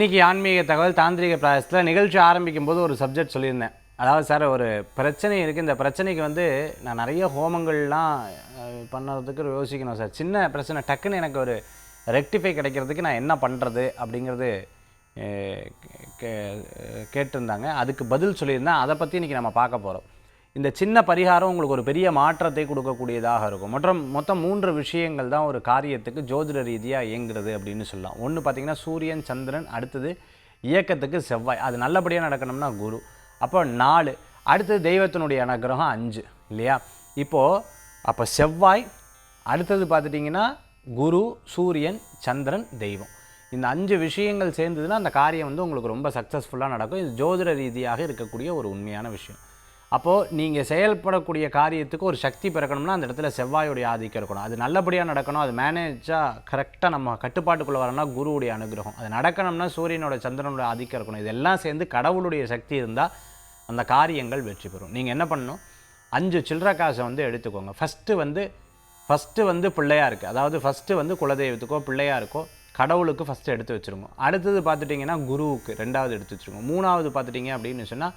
இன்றைக்கி ஆன்மீக தகவல் தாந்திரிக பிராயசத்தில் நிகழ்ச்சி ஆரம்பிக்கும் போது ஒரு சப்ஜெக்ட் சொல்லியிருந்தேன். அதாவது சார் ஒரு பிரச்சனை இருக்குது இந்த பிரச்சனைக்கு வந்து நான் நிறைய ஹோமங்கள்லாம் பண்ணுறதுக்கு யோசிக்கணும் சார் சின்ன பிரச்சனை டக்குன்னு எனக்கு ஒரு ரெக்டிஃபை கிடைக்கிறதுக்கு நான் என்ன பண்ணுறது அப்படிங்கிறது கே- கேட்டிருந்தாங்க. அதுக்கு பதில் சொல்லியிருந்தேன். அதை பற்றி இன்றைக்கி நம்ம பார்க்க போகிறோம் இந்த சின்ன பரிகாரம் உங்களுக்கு ஒரு பெரிய மாற்றத்தை கொடுக்கக்கூடியதாக இருக்கும். மற்றும் மொத்தம் மூன்று விஷயங்கள் தான் ஒரு காரியத்துக்கு ஜோதிட ரீதியாக இயங்குறது அப்படின்னு சொல்லலாம். ஒன்று பார்த்தீங்கன்னா சூரியன் சந்திரன் அடுத்தது இயக்கத்துக்கு செவ்வாய். அது நல்லபடியாக நடக்கணும்னா குரு. அப்போ நாலு. அடுத்தது தெய்வத்தினுடைய அனுகிரகம் அஞ்சு. இல்லையா? இப்போது அப்போ செவ்வாய் அடுத்தது பார்த்துட்டிங்கன்னா குரு சூரியன் சந்திரன் தெய்வம். இந்த அஞ்சு விஷயங்கள் சேர்ந்ததுன்னா அந்த காரியம் வந்து உங்களுக்கு ரொம்ப சக்ஸஸ்ஃபுல்லாக நடக்கும். இது ஜோதிட ரீதியாக இருக்கக்கூடிய ஒரு உண்மையான விஷயம். அப்போது நீங்கள் செயல்படக்கூடிய காரியத்துக்கு ஒரு சக்தி பிறக்கணும்னா அந்த இடத்துல செவ்வாயுடைய ஆதிக்கம் இருக்கணும். அது நல்லபடியாக நடக்கணும். அது மேனேஜாக கரெக்டாக நம்ம கட்டுப்பாட்டுக்குள்ளே வரணும்னா குருவுடைய அனுகிரகம். அது நடக்கணும்னா சூரியனோட சந்திரனோட ஆதிக்கம் இருக்கணும். இதெல்லாம் சேர்ந்து கடவுளுடைய சக்தி இருந்தால் அந்த காரியங்கள் வெற்றி பெறும். நீங்கள் என்ன பண்ணணும்? அஞ்சு சில்லற காசை வந்து எடுத்துக்கோங்க. ஃபஸ்ட்டு வந்து ஃபஸ்ட்டு வந்து பிள்ளையாருக்கு அதாவது ஃபஸ்ட்டு வந்து குலதெய்வத்துக்கோ பிள்ளையாருக்கோ கடவுளுக்கு ஃபஸ்ட்டு எடுத்து வச்சுருங்க. அடுத்தது பார்த்துட்டிங்கன்னா குருவுக்கு ரெண்டாவது எடுத்து வச்சுருங்க. மூணாவது பார்த்துட்டிங்க அப்படின்னு சொன்னால்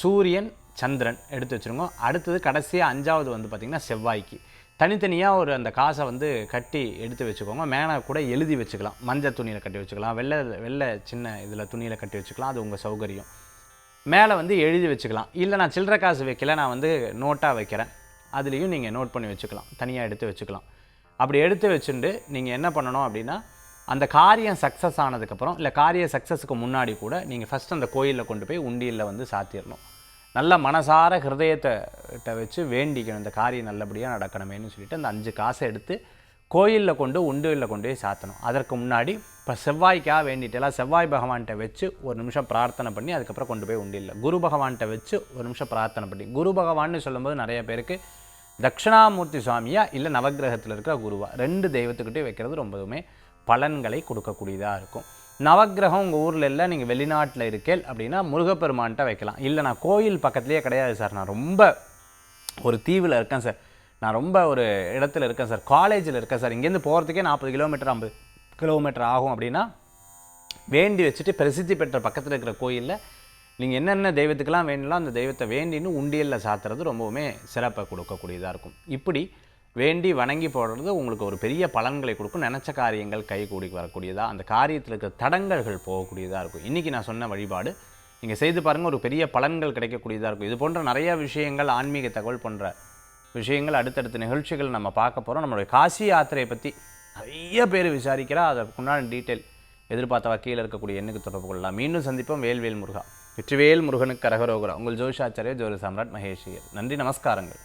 சூரியன் சந்திரன் எடுத்து வச்சுருங்க அடுத்தது கடைசியாக அஞ்சாவது வந்து பார்த்திங்கன்னா செவ்வாய்க்கு. தனித்தனியாக ஒரு அந்த காசை வந்து கட்டி எடுத்து வச்சுக்கோங்க. மேலே கூட எழுதி வச்சுக்கலாம். மஞ்சள் துணியில் கட்டி வச்சுக்கலாம். வெள்ளை வெள்ளை சின்ன இதில் துணியில் கட்டி வச்சுக்கலாம். அது உங்கள் சௌகரியம். மேலே வந்து எழுதி வச்சுக்கலாம். இல்லை நான் சில்லற காசு வைக்கல நான் வந்து நோட்டாக வைக்கிறேன். அதுலேயும் நீங்கள் நோட் பண்ணி வச்சுக்கலாம். தனியாக எடுத்து வச்சுக்கலாம். அப்படி எடுத்து வச்சுட்டு நீங்கள் என்ன பண்ணணும் அப்படின்னா அந்த காரியம் சக்ஸஸ் ஆனதுக்கப்புறம் இல்லை காரிய சக்ஸஸுக்கு முன்னாடி கூட நீங்கள் ஃபஸ்ட் அந்த கோயிலில் கொண்டு போய் உண்டியலில் வந்து சாத்திடணும் நல்ல மனசார ஹிருதயத்தை கிட்ட வச்சு வேண்டிக்கணும். இந்த காரியம் நல்லபடியாக நடக்கணுமேன்னு சொல்லிட்டு அந்த அஞ்சு காசை எடுத்து கோயிலில் கொண்டு உண்டுகளில் கொண்டு போய் சாத்தணும். அதற்கு முன்னாடி இப்போ செவ்வாய்க்காக வேண்டிட்டெல்லாம் செவ்வாய் பகவான்கிட்ட வச்சு ஒரு நிமிஷம் பிரார்த்தனை பண்ணி அதுக்கப்புறம் கொண்டு போய் உண்டியில் குரு பகவான்கிட்ட வச்சு ஒரு நிமிஷம் பிரார்த்தனை பண்ணி. குரு பகவான்னு சொல்லும்போது நிறைய பேருக்கு தட்சிணாமூர்த்தி சுவாமியா இல்லை நவக்கிரகத்தில் இருக்கிற குருவா. ரெண்டு தெய்வத்துக்கிட்டே வைக்கிறது ரொம்பவுமே பலன்களை கொடுக்கக்கூடியதாக இருக்கும். நவக்கிரகம் உங்கள் ஊரில் இல்லை நீங்கள் வெளிநாட்டில் இருக்கேல் அப்படின்னா முருகப்பெருமான்கிட்ட வைக்கலாம். இல்லை நான் கோயில் பக்கத்துலேயே கிடையாது சார். நான் ரொம்ப ஒரு தீவில் இருக்கேன் சார். நான் ரொம்ப ஒரு இடத்துல இருக்கேன் சார். காலேஜில் இருக்கேன் சார். இங்கேருந்து போகிறதுக்கே நாற்பது கிலோமீட்டர் ஐம்பது கிலோமீட்டர் ஆகும் அப்படின்னா வேண்டி வச்சுட்டு பிரசித்தி பெற்ற பக்கத்தில் இருக்கிற கோயிலில் நீங்கள் என்னென்ன தெய்வத்துக்கெல்லாம் வேண்டலாம் அந்த தெய்வத்தை வேண்டின்னு உண்டியலில் சாத்துறது ரொம்பவுமே சிறப்பை கொடுக்கக்கூடியதாக இருக்கும். இப்படி வேண்டி வணங்கி போடுறது உங்களுக்கு ஒரு பெரிய பலன்களை கொடுக்கும். நினச்ச காரியங்கள் கை கூடி வரக்கூடியதாக அந்த காரியத்தில் இருக்கிற தடங்கல்கள் போகக்கூடியதாக இருக்கும். இன்றைக்கி நான் சொன்ன வழிபாடு நீங்கள் செய்து பாருங்கள் ஒரு பெரிய பலன்கள் கிடைக்கக்கூடியதாக இருக்கும். இது போன்ற நிறைய விஷயங்கள் ஆன்மீக தகவல் போன்ற விஷயங்கள் அடுத்தடுத்த நிகழ்ச்சிகள் நம்ம பார்க்க போகிறோம் நம்மளுடைய காசி யாத்திரையை பற்றி நிறைய பேர் விசாரிக்கிறா. அதற்குண்டான டீட்டெயில் எதிர்பார்த்தவா கீழே இருக்கக்கூடிய எண்ணுக்கு தொடர்பு கொள்ளலாம். மீண்டும் சந்திப்போம். வேல்வேல் முருகா. வெற்றிவேல் முருகனுக்கு கரகரோகரா உங்கள் ஜோஷாச்சாரிய ஜோதி சாம்ராட் மகேஷியர். நன்றி நமஸ்காரங்கள்.